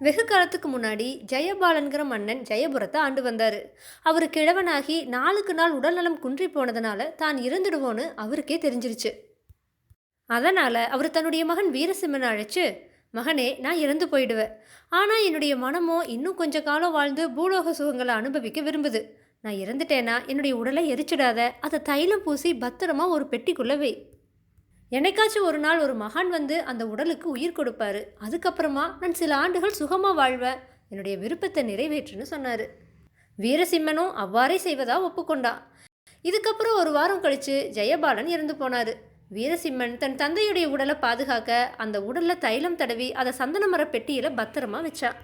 வெகு காலத்துக்கு முன்னாடி ஜெயபாலன்கிற மன்னன் ஜெயபுரத்தை ஆண்டு வந்தார். அவர் கிழவனாகி நாளுக்கு நாள் உடல்நலம் குன்றி போனதுனால தான் இறந்துடுவோன்னு அவருக்கே தெரிஞ்சிருச்சு. அதனால் அவர் தன்னுடைய மகன் வீரசிம்மனை அழைச்சு மகனே நான் இறந்து போயிடுவேன். ஆனால் என்னுடைய மனமோ இன்னும் கொஞ்ச காலம் வாழ்ந்து பூலோக சுகங்களை அனுபவிக்க விரும்புது. நான் இறந்துட்டேனா? என்னுடைய உடலை எரிச்சிடாத. அதை தைலம் பூசி பத்திரமா ஒரு பெட்டிக்குள்ளே வை. என்னைக்காச்சும் ஒரு நாள் ஒரு மகான் வந்து அந்த உடலுக்கு உயிர் கொடுப்பாரு. அதுக்கப்புறமா நான் சில ஆண்டுகள் சுகமாக வாழ்வேன். என்னுடைய விருப்பத்தை நிறைவேற்றுன்னு சொன்னார். வீரசிம்மனும் அவ்வாறே செய்வதா ஒப்புக்கொண்டான் இதுக்கப்புறம் ஒரு வாரம் கழிச்சு ஜெயபாலன் இறந்து போனார். வீரசிம்மன் தன் தந்தையுடைய உடலை பாதுகாக்க அந்த உடலில் தைலம் தடவி அதை சந்தன மர பெட்டியில் பத்திரமா வச்சான்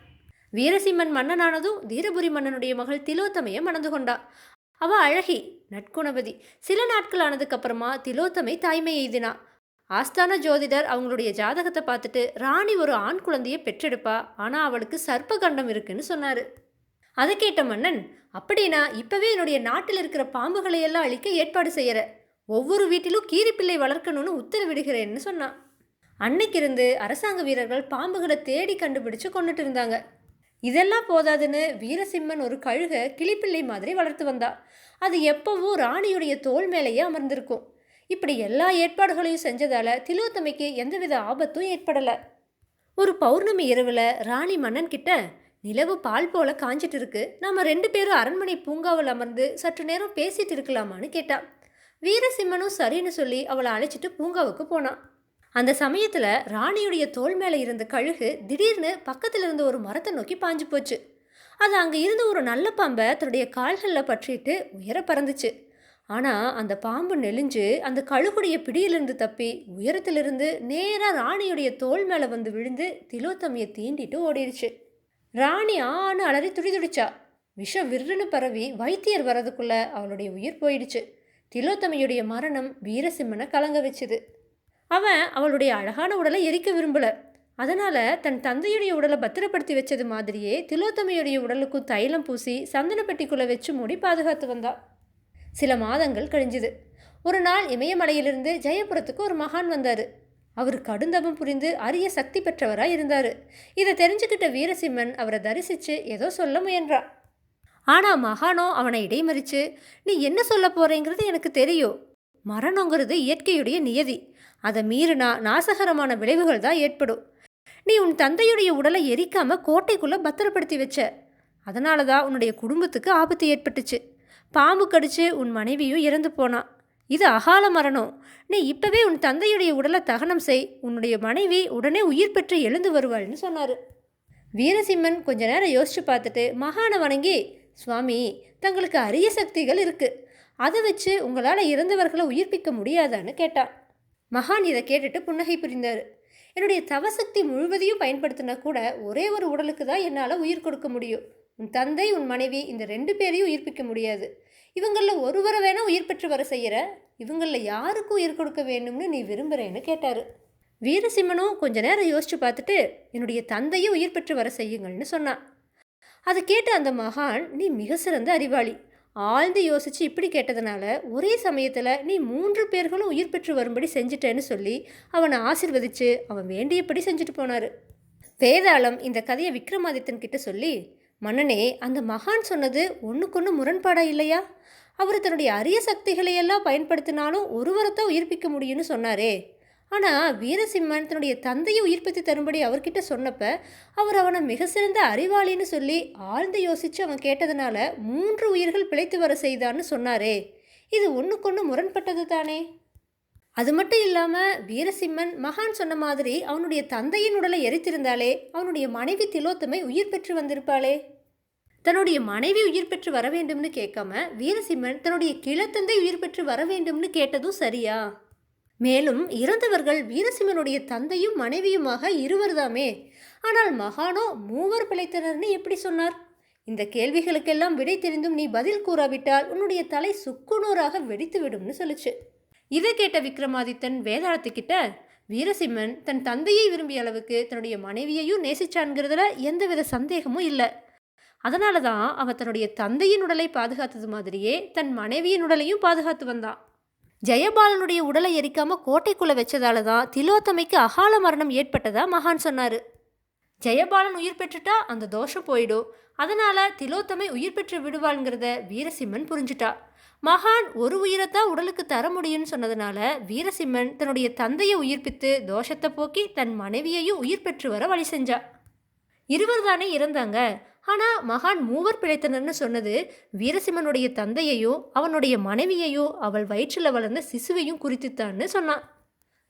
வீரசிம்மன் மன்னனானதும் தீரபுரி மன்னனுடைய மகள் திலோத்தமையை மணந்து கொண்டா. அவ அழகி நட்குணவதி சில நாட்கள் ஆனதுக்கப்புறமா திலோத்தமை தாய்மை எய்தினா. ஆஸ்தான ஜோதிடர் அவங்களுடைய ஜாதகத்தை பார்த்துட்டு ராணி ஒரு ஆண் குழந்தையை பெற்றெடுப்பா ஆனால் அவளுக்கு சர்ப்பகண்டம் இருக்குன்னு சொன்னார். அதை கேட்ட மன்னன் அப்படின்னா இப்போவே என்னுடைய நாட்டில் இருக்கிற பாம்புகளை எல்லாம் அழிக்க ஏற்பாடு செய்யற. ஒவ்வொரு வீட்டிலும் கீரிப்பிள்ளை வளர்க்கணும்னு உத்தரவிடுகிறேன்னு சொன்னான். அன்னைக்கிருந்து அரசாங்க வீரர்கள் பாம்புகளை தேடி கண்டுபிடிச்சு கொண்டுட்டு இருந்தாங்க. இதெல்லாம் போதாதுன்னு வீரசிம்மன் ஒரு கழுகை கிளிப்பிள்ளை மாதிரி வளர்த்து வந்தா. அது எப்பவும் ராணியுடைய தோல் மேலேயே அமர்ந்திருக்கும். இப்படி எல்லா ஏற்பாடுகளையும் செஞ்சதால திலோத்தமைக்கு எந்தவித ஆபத்தும் ஏற்படலை. ஒரு பௌர்ணமி இரவில் ராணி மன்னன் கிட்ட நிலவு பால் போல காஞ்சிட்டு இருக்கு. நாம் ரெண்டு பேரும் அரண்மனை பூங்காவில் அமர்ந்து சற்று நேரம் பேசிட்டு இருக்கலாமான்னு கேட்டான். வீரசிம்மனும் சரின்னு சொல்லி அவளை அழைச்சிட்டு பூங்காவுக்கு போனான். அந்த சமயத்தில் ராணியுடைய தோல் மேலே இருந்த கழுகு திடீர்னு பக்கத்தில் இருந்த ஒரு மரத்தை நோக்கி பாஞ்சு போச்சு. அது அங்கே இருந்த ஒரு நல்ல பாம்பை தன்னுடைய கால்களில் பற்றிட்டு உயர பறந்துச்சு. ஆனால் அந்த பாம்பு நெளிஞ்சு அந்த கழுகுடைய பிடியிலிருந்து தப்பி உயரத்திலிருந்து நேராக ராணியுடைய தோல் மேலே வந்து விழுந்து திலோத்தமையை தீண்டிட்டு ஓடிடுச்சு. ராணி ஆன்னு அலறி துடிதுடிச்சா. விஷம் விருன்னு பரவி வைத்தியர் வரதுக்குள்ளே அவளுடைய உயிர் போயிடுச்சு. திலோத்தமையுடைய மரணம் வீரசிம்மனை கலங்க வச்சுது. அவன் அவளுடைய அழகான உடலை எரிக்க விரும்பல. அதனால் தன் தந்தையுடைய உடலை பத்திரப்படுத்தி வச்சது மாதிரியே திலோத்தமையுடைய உடலுக்கும் தைலம் பூசி சந்தன பெட்டிக்குள்ளே வச்சு மூடி பாதுகாத்து வந்தா. சில மாதங்கள் கழிஞ்சுது. ஒரு நாள் இமயமலையிலிருந்து ஜெயபுரத்துக்கு ஒரு மகான் வந்தார். அவர் கடுந்தபம் புரிந்து அரிய சக்தி பெற்றவராக இருந்தார். இதை தெரிஞ்சுக்கிட்ட வீரசிம்மன் அவரை தரிசித்து ஏதோ சொல்ல முயன்றா ஆனால் மகானோ அவனை இடைமறிச்சு நீ என்ன சொல்ல போகிறேங்கிறது எனக்கு தெரியும். மரணங்கிறது இயற்கையுடைய நியதி. அதை மீறினா நாசகரமான விளைவுகள் தான் ஏற்படும். நீ உன் தந்தையுடைய உடலை எரிக்காமல் கோட்டைக்குள்ளே பத்திரப்படுத்தி வச்ச. அதனால தான் உன்னுடைய குடும்பத்துக்கு ஆபத்து ஏற்பட்டுச்சு. பாம்பு கடிச்சு உன் மனைவியும் இறந்து போனான் இது அகால மரணம். நீ இப்பவே உன் தந்தையுடைய உடலை தகனம் செய். உன்னுடைய மனைவி உடனே உயிர் பெற்று எழுந்து வருவாள்னு சொன்னார். வீரசிம்மன் கொஞ்ச நேரம் யோசிச்சு பார்த்துட்டு மகான வணங்கி சுவாமி தங்களுக்கு அரிய சக்திகள் இருக்கு. அதை வச்சு உங்களால் இறந்தவர்களை உயிர்ப்பிக்க முடியாதான்னு கேட்டான் மகான் இதை கேட்டுட்டு புன்னகை புரிந்தார். என்னுடைய தவசக்தி முழுவதையும் பயன்படுத்தினா கூட ஒரே ஒரு உடலுக்கு தான் என்னால் உயிர் கொடுக்க முடியும். உன் தந்தை உன் மனைவி இந்த ரெண்டு பேரையும் உயிர்ப்பிக்க முடியாது. இவங்களில் ஒருவரை வேணால் உயிர் பெற்று வர செய்கிற இவங்களில் யாருக்கும் உயிர் கொடுக்க வேணும்னு நீ விரும்புகிறேன்னு கேட்டார். வீரசிம்மனும் கொஞ்ச நேரம் யோசிச்சு பார்த்துட்டு என்னுடைய தந்தையை உயிர் பெற்று வர செய்யுங்கள்னு சொன்னான். அதை கேட்ட அந்த மகான் நீ மிக சிறந்த அறிவாளி. ஆழ்ந்து யோசிச்சு இப்படி கேட்டதுனால ஒரே சமயத்தில் நீ மூன்று பேர்களும் உயிர் பெற்று வரும்படி செஞ்சிட்டேன்னு சொல்லி அவனை ஆசிர்வதிச்சு அவன் வேண்டியபடி செஞ்சுட்டு போனார். வேதாளம் இந்த கதையை விக்ரமாதித்தன் கிட்ட சொல்லி மன்னனே அந்த மகான் சொன்னது ஒன்றுக்கொன்று முரண்பாடா இல்லையா? அவர் தன்னுடைய அரிய சக்திகளை எல்லாம் பயன்படுத்தினாலும் ஒருவரைத்தான் உயிர்ப்பிக்க முடியும்னு சொன்னாரே. ஆனால் வீரசிம்மன் தன்னுடைய தந்தையை உயிர்ப்பித்து தரும்படி அவர்கிட்ட சொன்னப்ப அவர் அவனை மிக சிறந்த அறிவாளின்னு சொல்லி ஆழ்ந்து யோசித்து அவன் கேட்டதுனால மூன்று உயிர்கள் பிழைத்து வர செய்தான்னு சொன்னாரே. இது ஒன்றுக்கொன்று முரண்பட்டது தானே? அது மட்டும் இல்லாமல் வீரசிம்மன் மகான் சொன்ன மாதிரி அவனுடைய தந்தையின் உடலை எரித்திருந்தாலே அவனுடைய மனைவி திலோத்தமை உயிர் பெற்று வந்திருப்பாளே. தன்னுடைய மனைவி உயிர் பெற்று வர வேண்டும்னு கேட்காம வீரசிம்மன் தன்னுடைய கிளத்தந்தை உயிர் பெற்று வர வேண்டும்னு கேட்டதும் சரியா? மேலும் இறந்தவர்கள் வீரசிம்மனுடைய தந்தையும் மனைவியுமாக இருவர்தாமே. ஆனால் மகானோ மூவர் பிழைத்தனர்னு எப்படி சொன்னார்? இந்த கேள்விகளுக்கெல்லாம் விடை தெரிந்தும் நீ பதில் கூறாவிட்டால் உன்னுடைய தலை சுக்குநூறாக வெடித்து விடும்னு சொல்லுச்சு. இதை கேட்ட விக்ரமாதித்தன் வேதாளத்துக்கிட்ட வீரசிம்மன் தன் தந்தையை விரும்பிய அளவுக்கு தன்னுடைய மனைவியையும் நேசிச்சான்கிறதுல எந்தவித சந்தேகமும் இல்லை. அதனால தான் அவன் தன்னுடைய தந்தையின் உடலை பாதுகாத்தது மாதிரியே தன் மனைவியின் உடலையும் பாதுகாத்து வந்தான் ஜெயபாலனுடைய உடலை எரிக்காம கோட்டைக்குள்ளே வச்சதால தான் திலோத்தமைக்கு அகால மரணம் ஏற்பட்டதா மகான் சொன்னார். ஜெயபாலன் உயிர் பெற்றுட்டா அந்த தோஷம் போயிடும். அதனால திலோத்தமை உயிர் பெற்று விடுவாள்ங்கிறத வீரசிம்மன் புரிஞ்சுட்டா. மகான் ஒரு உயிரைத்தான் உடலுக்கு தர முடியும்னு சொன்னதுனால வீரசிம்மன் தன்னுடைய தந்தையை உயிர்ப்பித்து தோஷத்தை போக்கி தன் மனைவியையும் உயிர் பெற்று வர வழி செஞ்சா. இருவர் தானே இறந்தாங்க. ஆனால் மகான் மூவர் பிழைத்தனர்னு சொன்னது வீரசிம்மனுடைய தந்தையையும் அவனுடைய மனைவியையும் அவள் வயிற்றில் வளர்ந்த சிசுவையும் குறித்துத்தான்னு சொன்னான்.